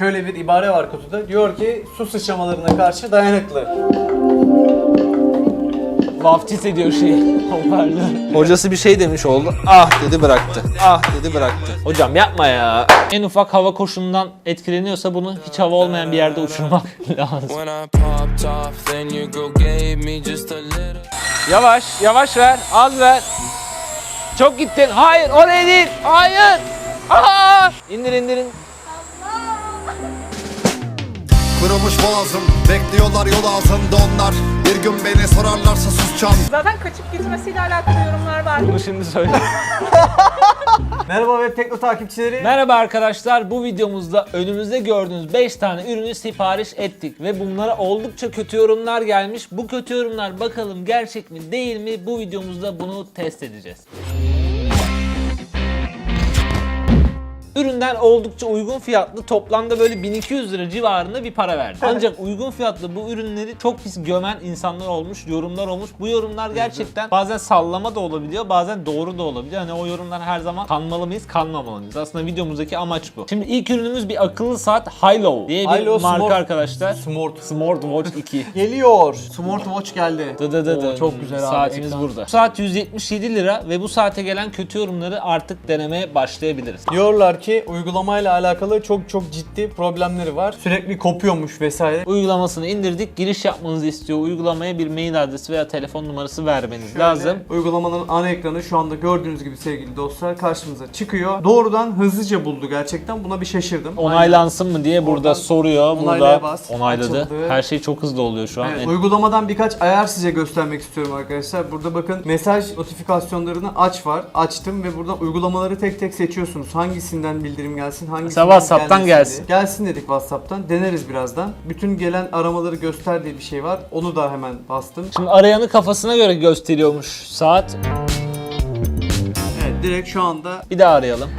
Şöyle bir ibare var kutuda. Diyor ki su sıçramalarına karşı dayanıklı. Vaftiz ediyor şey hoparlör. Hocası bir şey demiş oldu. Ah dedi bıraktı. Ah dedi bıraktı. Hocam yapma ya. En ufak hava koşulundan etkileniyorsa bunu hiç hava olmayan bir yerde uçurmak lazım. When I popped off, then your girl gave me just a little. Yavaş, yavaş ver, az ver. Çok gittin. Hayır, oraya değil. Hayır. Aa! İndir indirin. Kırılmış boğazım Bekliyorlar yol ağzında onlar Bir gün beni sorarlarsa susacağım Zaten kaçıp gitmesiyle alakalı yorumlar var. Bunu şimdi söyle. Merhaba Web Tekno takipçileri. Merhaba arkadaşlar. Bu videomuzda önümüzde gördüğünüz 5 tane ürünü sipariş ettik ve bunlara oldukça kötü yorumlar gelmiş. Bu kötü yorumlar bakalım gerçek mi değil mi? Bu videomuzda bunu test edeceğiz. Üründen oldukça uygun fiyatlı toplamda böyle 1200 lira civarında bir para verdi. Ancak uygun fiyatlı bu ürünleri çok pis gömen insanlar olmuş, yorumlar olmuş. Bu yorumlar gerçekten bazen sallama da olabiliyor, bazen doğru da olabiliyor. Hani o yorumlar her zaman kanmalı mıyız, kanmamalı mıyız? Aslında videomuzdaki amaç bu. Şimdi ilk ürünümüz bir akıllı saat Hilo diye bir Hilo marka Smart- arkadaşlar. Smart. Smart Watch 2. Geliyor. Smart Watch geldi. Dı dı dı Oo, dı. çok güzel abi. Saatimiz ekran. burada. Bu saat 177 lira ve bu saate gelen kötü yorumları artık denemeye başlayabiliriz. Diyorlar ki uygulamayla alakalı çok çok ciddi problemleri var. Sürekli kopuyormuş vesaire. Uygulamasını indirdik. Giriş yapmanızı istiyor. Uygulamaya bir mail adresi veya telefon numarası vermeniz Şöyle, lazım. Uygulamanın ana ekranı şu anda gördüğünüz gibi sevgili dostlar karşımıza çıkıyor. Doğrudan hızlıca buldu gerçekten. Buna bir şaşırdım. Onaylansın mı diye burada Oradan soruyor. Burada bas. onayladı. Açıldı. Her şey çok hızlı oluyor şu an. Evet, uygulamadan birkaç ayar size göstermek istiyorum arkadaşlar. Burada bakın mesaj notifikasyonlarını aç var. Açtım ve buradan uygulamaları tek tek seçiyorsunuz. Hangisinden bildirim gelsin, hangisinden WhatsApp'tan gelmesin gelsin. diye. Gelsin dedik WhatsApp'tan. Deneriz birazdan. Bütün gelen aramaları göster diye bir şey var. Onu da hemen bastım. Şimdi arayanı kafasına göre gösteriyormuş saat. Evet, direkt şu anda Bir daha arayalım.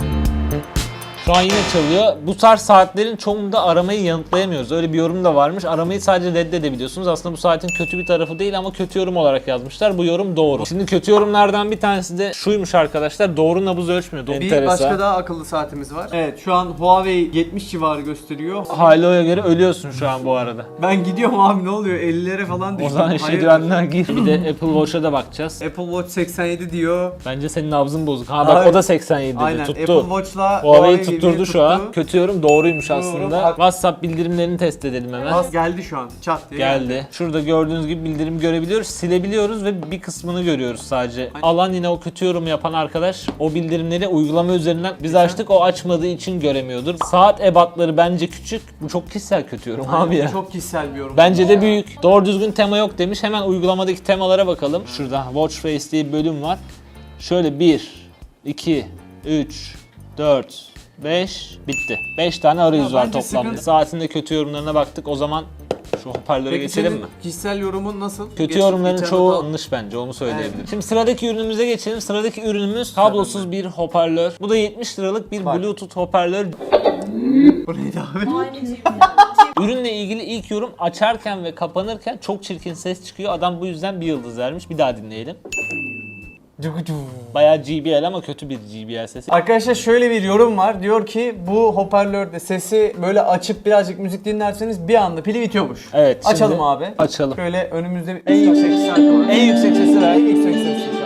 Şu an yine çalıyor. Bu tarz saatlerin çoğunda aramayı yanıtlayamıyoruz. Öyle bir yorum da varmış. Aramayı sadece reddedebiliyorsunuz. Aslında bu saatin kötü bir tarafı değil ama kötü yorum olarak yazmışlar. Bu yorum doğru. Şimdi kötü yorumlardan bir tanesi de şuymuş arkadaşlar. Doğru nabız ölçmüyor. bir Enteresan. başka daha akıllı saatimiz var. Evet, şu an Huawei 70 civarı gösteriyor. Halo'ya göre ölüyorsun şu an bu arada. Ben gidiyorum abi ne oluyor? 50'lere falan O düştüm. zaman Hayırdır? şedüenler gir. Bir de Apple Watch'a da bakacağız. Apple Watch 87 diyor. Bence senin nabzın bozuk. Ha bak Abi, o da 87 dedi. Aynen Tuttu. Apple Watch'la Huawei Huawei tutturdu şu an. Kötü yorum doğruymuş Doğru, aslında. WhatsApp bildirimlerini test edelim hemen. Bas geldi şu an. Çat diye Geldi. Şurada gördüğünüz gibi bildirim görebiliyoruz. Silebiliyoruz ve bir kısmını görüyoruz sadece. Alan yine o kötü yorum yapan arkadaş o bildirimleri uygulama üzerinden biz açtık o açmadığı için göremiyordur. Saat ebatları bence küçük. Bu çok kişisel kötü yorum abi ya. Çok kişisel bir yorum. Bence de büyük. Doğru düzgün tema yok demiş. Hemen uygulamadaki temalara bakalım. Şurada Watch Face diye bir bölüm var. Şöyle 1, 2, 3, 4, 5 bitti. 5 tane arayüz Ya var bence toplamda. sıkıntı- Saatinde kötü yorumlarına baktık. O zaman şu hoparlöre Peki geçelim senin mi? kişisel yorumun nasıl? Kötü Geç- yorumların geçen çoğu hafta- yanlış bence onu söyleyebilirim. Evet. Şimdi sıradaki ürünümüze geçelim. Sıradaki ürünümüz kablosuz bir hoparlör. Bu da 70 liralık bir. Bluetooth hoparlör. Bu neydi abi? Ürünle ilgili ilk yorum açarken ve kapanırken çok çirkin ses çıkıyor. Adam bu yüzden bir yıldız vermiş. Bir daha dinleyelim. Bayağı GBL ama kötü bir GBL sesi. Arkadaşlar şöyle bir yorum var. Diyor ki bu hoparlörde sesi böyle açıp birazcık müzik dinlerseniz bir anda pili bitiyormuş. Evet. şimdi Açalım abi. Açalım. Şöyle önümüzde bir en yüksek şarkı var. En yüksek sesi ver. En yüksek sesi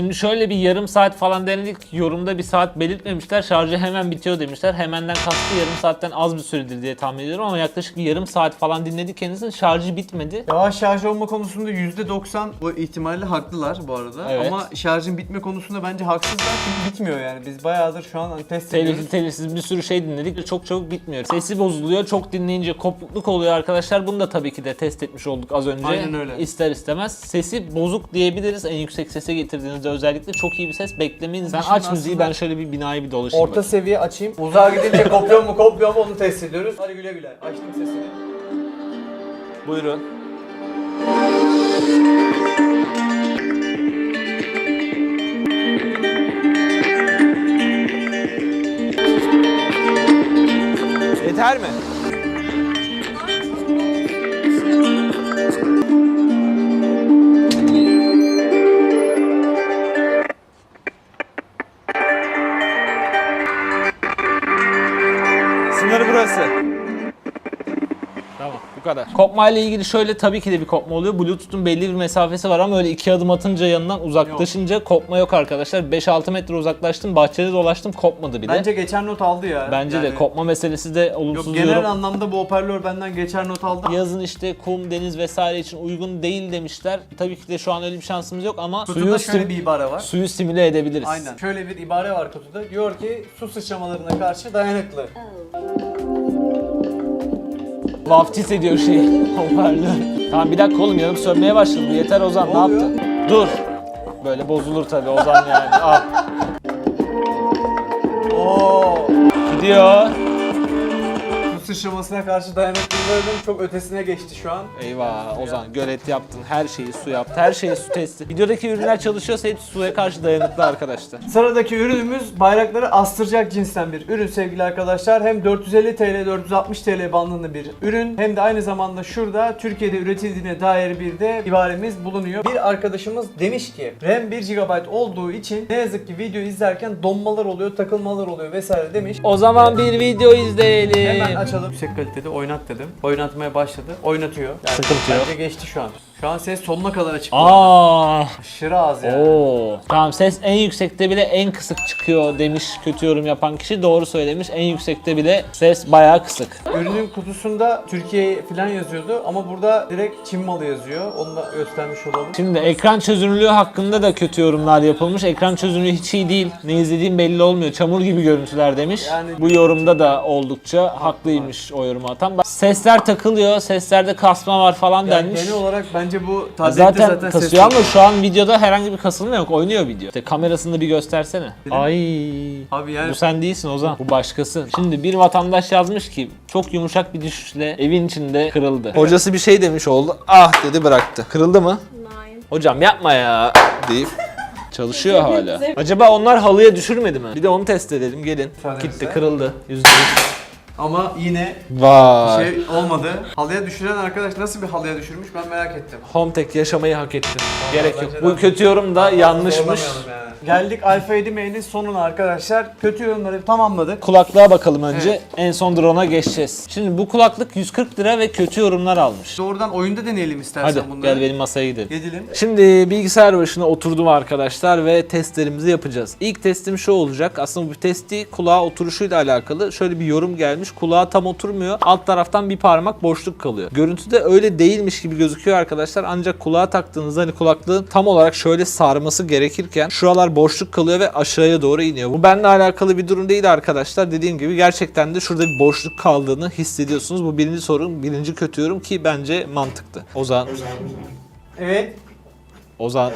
Şimdi şöyle bir yarım saat falan denedik. Yorumda bir saat belirtmemişler. Şarjı hemen bitiyor demişler. Hemenden kastı yarım saatten az bir süredir diye tahmin ediyorum ama yaklaşık bir yarım saat falan dinledik kendisini. Şarjı bitmedi. Yavaş şarj olma konusunda %90 bu ihtimalle haklılar bu arada. Evet. Ama şarjın bitme konusunda bence haksızlar çünkü bitmiyor yani. Biz bayağıdır şu an hani test ediyoruz. Telifsiz telifsiz bir sürü şey dinledik çok çabuk bitmiyor. Sesi bozuluyor, çok dinleyince kopukluk oluyor arkadaşlar. Bunu da tabii ki de test etmiş olduk az önce. Aynen öyle. İster istemez. Sesi bozuk diyebiliriz en yüksek sese getirdiğinizde özellikle çok iyi bir ses beklemeyin. Sen Dışında aç müziği ben şöyle bir binayı bir dolaşayım. Orta seviye açayım. Uzağa gidince kopuyor mu kopmuyor mu onu test ediyoruz. Hadi güle güle. Açtım sesini. Buyurun. Yeter mi? Kadar. Kopma ile ilgili şöyle tabii ki de bir kopma oluyor. Bluetooth'un belli bir mesafesi var ama öyle iki adım atınca yanından uzaklaşınca kopma yok arkadaşlar. 5-6 metre uzaklaştım, bahçede dolaştım kopmadı bile. Bence Bence, geçer not aldı ya. de Yani- kopma meselesi de Yok olumsuz genel yorum. anlamda bu hoparlör benden geçer not aldı. Yazın işte kum, deniz vesaire için uygun değil demişler. Tabii ki de şu an öyle bir şansımız yok ama Kutuda suyu, şöyle sim- bir ibare var. suyu simüle edebiliriz. Aynen. Şöyle bir ibare var kutuda. Diyor ki su sıçramalarına karşı dayanıklı. Vaftiz ediyor şey. Hoparlör. Tamam bir dakika oğlum yanıp sönmeye başladı. Yeter Ozan ne, Ne yaptın? Dur. Böyle bozulur tabii Ozan yani. Al. Oo. Gidiyor. Sıçramasına karşı dayanıklılığının çok ötesine geçti şu an. Eyvah Ozan gölet yaptın. Her şeyi su yaptı. Her şeyi su testi. Videodaki ürünler çalışıyorsa hepsi suya karşı dayanıklı arkadaşlar. Sıradaki ürünümüz bayrakları astıracak cinsten bir ürün sevgili arkadaşlar. Hem 450 TL 460 TL bandında bir ürün hem de aynı zamanda şurada Türkiye'de üretildiğine dair bir de ibaremiz bulunuyor. Bir arkadaşımız demiş ki RAM 1 GB olduğu için ne yazık ki video izlerken donmalar oluyor, takılmalar oluyor vesaire demiş. O zaman bir video izleyelim. Hemen açalım. Yüksek kalitede oynat dedim. Oynatmaya başladı. Oynatıyor. Yani Sıkıntı yok. Bence geçti şu an. Şu an ses sonuna kadar açık. Aa. Aşırı az yani. Oo. Tamam ses en yüksekte bile en kısık çıkıyor demiş kötü yorum yapan kişi. Doğru söylemiş. En yüksekte bile ses bayağı kısık. Ürünün kutusunda Türkiye falan yazıyordu ama burada direkt Çin malı yazıyor. Onu da göstermiş olalım. Şimdi ekran çözünürlüğü hakkında da kötü yorumlar yapılmış. Ekran çözünürlüğü hiç iyi değil. Ne izlediğim belli olmuyor. Çamur gibi görüntüler demiş. Yani- Bu yorumda da oldukça haklıymış o yorumu atan. Bak, Sesler takılıyor. Seslerde kasma var falan Yani denmiş. genel olarak bence bu tablette Zaten, zaten, kasıyor ses ama şu an videoda herhangi bir kasılma yok. Oynuyor video. İşte kamerasını bir göstersene. Ay. Abi yani Bu sen değilsin Ozan. Bu başkası. Şimdi bir vatandaş yazmış ki çok yumuşak bir düşüşle evin içinde kırıldı. Hocası bir şey demiş oldu. Ah dedi bıraktı. Kırıldı mı? Nein. Hocam yapma ya deyip çalışıyor hala. Acaba onlar halıya düşürmedi mi? Bir de onu test edelim gelin. Gitti kırıldı. Yüzde yüz. Ama yine Vay. şey olmadı. Halıya düşüren arkadaş nasıl bir halıya düşürmüş ben merak ettim. Hometek yaşamayı hak ettin. Gerek yok. bence Bu kötü yorum da yanlışmış. Zorlamayalım yani. Geldik Alfa 7 M'nin sonuna arkadaşlar. Kötü yorumları tamamladık. Kulaklığa bakalım önce. Evet. En son drone'a geçeceğiz. Şimdi bu kulaklık 140 lira ve kötü yorumlar almış. Doğrudan oyunda deneyelim istersen Hadi bunları. gel benim masaya gidelim. Gidelim. Şimdi bilgisayar başına oturdum arkadaşlar ve testlerimizi yapacağız. İlk testim şu olacak. Aslında bu test değil, kulağa oturuşuyla alakalı. Şöyle bir yorum gelmiş. Kulağa tam oturmuyor. Alt taraftan bir parmak boşluk kalıyor. Görüntüde öyle değilmiş gibi gözüküyor arkadaşlar. Ancak kulağa taktığınızda hani kulaklığın tam olarak şöyle sarması gerekirken şuralar boşluk kalıyor ve aşağıya doğru iniyor. Bu benimle alakalı bir durum değil arkadaşlar. Dediğim gibi gerçekten de şurada bir boşluk kaldığını hissediyorsunuz. Bu birinci sorun, birinci kötü yorum ki bence mantıklı. Ozan. Evet. Ozan.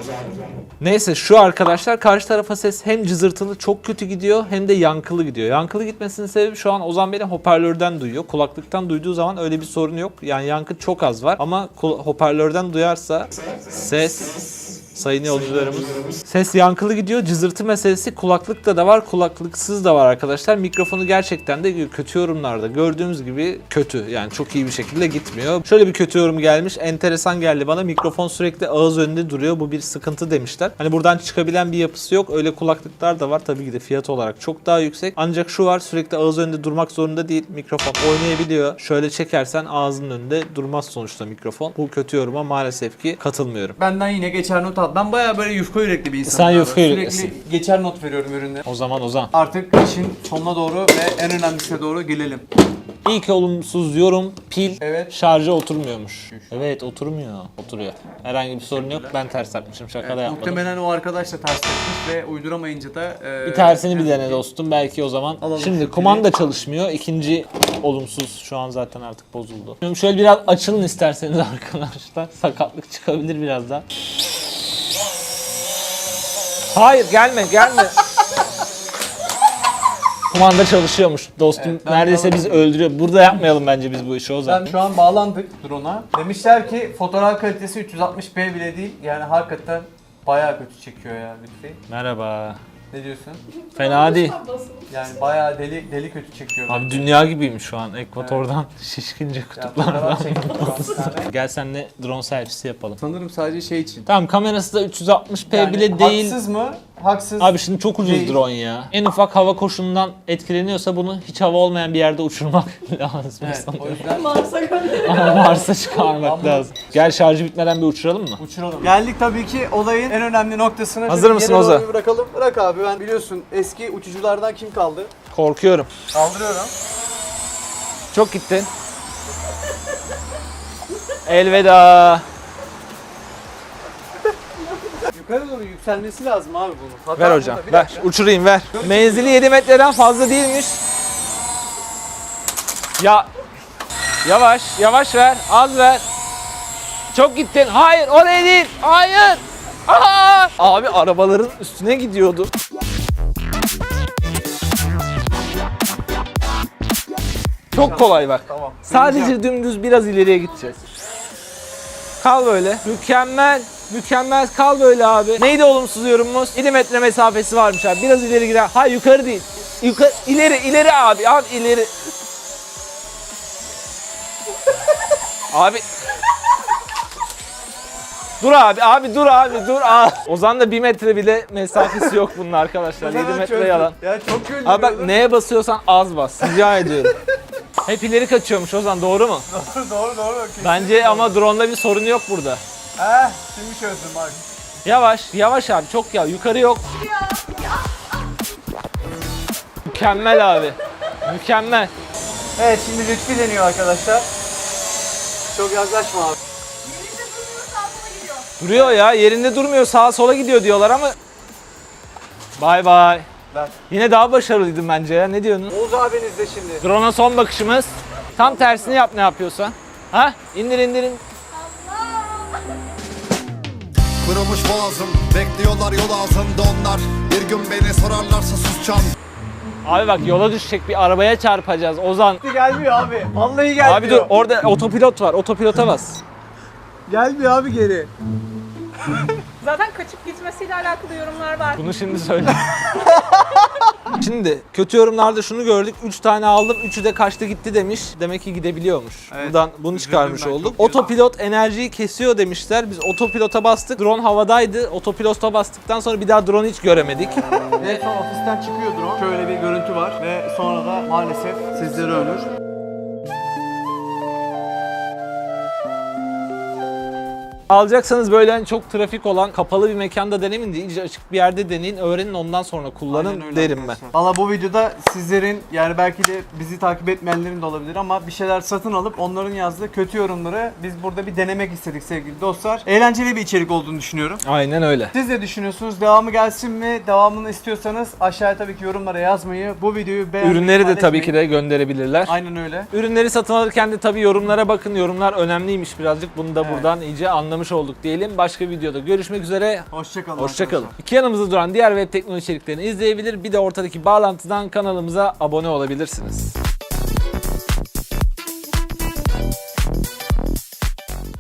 Neyse şu arkadaşlar karşı tarafa ses hem cızırtılı çok kötü gidiyor hem de yankılı gidiyor. Yankılı gitmesinin sebebi şu an Ozan beni hoparlörden duyuyor. Kulaklıktan duyduğu zaman öyle bir sorun yok. Yani yankı çok az var ama hoparlörden duyarsa ses Sayın yolcularımız. Ses yankılı gidiyor. Cızırtı meselesi kulaklıkta da var, kulaklıksız da var arkadaşlar. Mikrofonu gerçekten de kötü yorumlarda gördüğümüz gibi kötü. Yani çok iyi bir şekilde gitmiyor. Şöyle bir kötü yorum gelmiş. Enteresan geldi bana. Mikrofon sürekli ağız önünde duruyor. Bu bir sıkıntı demişler. Hani buradan çıkabilen bir yapısı yok. Öyle kulaklıklar da var. Tabii ki de fiyat olarak çok daha yüksek. Ancak şu var sürekli ağız önünde durmak zorunda değil. Mikrofon oynayabiliyor. Şöyle çekersen ağzının önünde durmaz sonuçta mikrofon. Bu kötü yoruma maalesef ki katılmıyorum. Benden yine geçer not al. Ben bayağı böyle yufka yürekli bir insanım. Sen abi. yufka Sürekli yüreklisin. geçer not veriyorum ürüne. O zaman Ozan. Artık işin sonuna doğru ve en önemlisine doğru gelelim. İlk olumsuz yorum pil Evet. şarja oturmuyormuş. Evet oturmuyor. Oturuyor. Herhangi bir sorun yok. Ben ters takmışım. Şaka da yapmadım. Muhtemelen o arkadaş da ters etmiş ve uyduramayınca da... e, Bir tersini bir dene dostum. Belki o zaman. Alalım Şimdi şu kumanda çalışmıyor. İkinci olumsuz. Şu an zaten artık bozuldu. Şimdi şöyle biraz açılın isterseniz arkadaşlar. Sakatlık çıkabilir birazdan. Hayır gelme gelme. Kumanda çalışıyormuş dostum. Evet, ben Neredeyse de bizi öldürüyor. Burada yapmayalım bence biz bu işi o zaman. Ben şu an bağlandık drone'a. Demişler ki fotoğraf kalitesi 360p bile değil. Yani hakikaten bayağı kötü çekiyor ya Lütfi. Merhaba. Ne diyorsun? Fena değil. Yani bayağı deli deli kötü çekiyor. Abi dünya gibiyim şu an. Ekvatordan şişkince kutuplardan. Gel senle drone servisi yapalım. Sanırım sadece şey için. Tamam kamerası da 360p Yani bile değil. Haksız mı? Haksız. Abi şimdi çok ucuz Değil. drone ya. En ufak hava koşulundan etkileniyorsa bunu hiç hava olmayan bir yerde uçurmak lazım. Evet, sanırım. o yüzden Mars'a gönder. Ama Mars'a çıkarmak Ama- lazım. Gel şarjı bitmeden bir uçuralım mı? uçuralım. Geldik tabii ki olayın en önemli noktasına. Hazır mısın Oza? bir Bırakalım. Bırak abi ben biliyorsun eski uçuculardan kim kaldı? Korkuyorum. Kaldırıyorum. Çok gittin. Elveda. Yukarı doğru yükselmesi lazım abi bunun. Hata Ver burada. hocam, Bir ver. dakika. Uçurayım, ver. Menzili 7 metreden fazla değilmiş. Ya yavaş, yavaş ver, az ver. Çok gittin. Hayır, oraya değil. Hayır. Aa! Abi arabaların üstüne gidiyordu. Çok kolay bak. Tamam. Sadece dümdüz biraz ileriye gideceğiz. Kal böyle. Mükemmel. Mükemmel kal böyle abi. Neydi olumsuz yorumumuz? 7 metre mesafesi varmış abi. Biraz ileri gider. Ha yukarı değil. Yukarı ileri ileri abi. Abi ileri. abi Dur abi, abi dur abi, dur. Aa. Ozan da 1 metre bile mesafesi yok bunun arkadaşlar. 7 Hemen metre çözdüm. yalan. Ya çok kötü. Abi bak neye basıyorsan az bas. Rica ediyorum. Hep ileri kaçıyormuş Ozan doğru mu? Doğru doğru doğru. Kesin. Bence ama drone'da bir sorun yok burada. Heh şimdi çözdüm bak. Yavaş, yavaş abi çok ya. Yukarı yok. Mükemmel abi. Mükemmel. Evet şimdi Lütfi deniyor arkadaşlar. Çok yaklaşma abi. Duruyor ya. Yerinde durmuyor. Sağa sola gidiyor diyorlar ama. Bay bay. Ver. Yine daha başarılıydım bence ya. Ne diyorsun? Oğuz abiniz de şimdi. Drone'a son bakışımız. Tam tersini yap ne yapıyorsan. Ha? İndir indir indir. Kırılmış boğazım Bekliyorlar yol ağzında onlar Bir gün beni sorarlarsa susacağım Abi bak yola düşecek bir arabaya çarpacağız Ozan. Gelmiyor abi. Vallahi gelmiyor. Abi dur orada otopilot var. Otopilota bas. Gelmiyor abi geri. Zaten kaçıp gitmesiyle alakalı yorumlar var. Bunu şimdi söyle. şimdi kötü yorumlarda şunu gördük. 3 tane aldım. 3'ü de kaçtı gitti demiş. Demek ki gidebiliyormuş. Evet. Buradan bunu Üzüldüm çıkarmış ben, olduk. çok. Otopilot enerjiyi kesiyor demişler. Biz otopilota bastık. Drone havadaydı. Otopilota bastıktan sonra bir daha drone hiç göremedik. Ve son ofisten çıkıyor drone. Şöyle bir görüntü var ve sonra da maalesef sizlere ölür. Alacaksanız böyle hani çok trafik olan kapalı bir mekanda denemeyin de iyice açık bir yerde deneyin. Öğrenin ondan sonra kullanın Aynen öyle derim ben. arkadaşlar. Valla bu videoda sizlerin yani belki de bizi takip etmeyenlerin de olabilir ama bir şeyler satın alıp onların yazdığı kötü yorumları biz burada bir denemek istedik sevgili dostlar. Eğlenceli bir içerik olduğunu düşünüyorum. Aynen öyle. Siz ne düşünüyorsunuz? Devamı gelsin mi? Devamını istiyorsanız aşağıya tabii ki yorumlara yazmayı, bu videoyu beğenmeyi, Ürünleri de tabii ki de gönderebilirler. Aynen öyle. Ürünleri satın alırken de tabii yorumlara bakın. Yorumlar önemliymiş birazcık. Bunu da Evet. buradan iyice anlamış olduk diyelim. Başka videoda görüşmek üzere. Hoşçakalın. Hoşçakalın. İki yanımızda duran diğer web teknoloji içeriklerini izleyebilir. Bir de ortadaki bağlantıdan kanalımıza abone olabilirsiniz.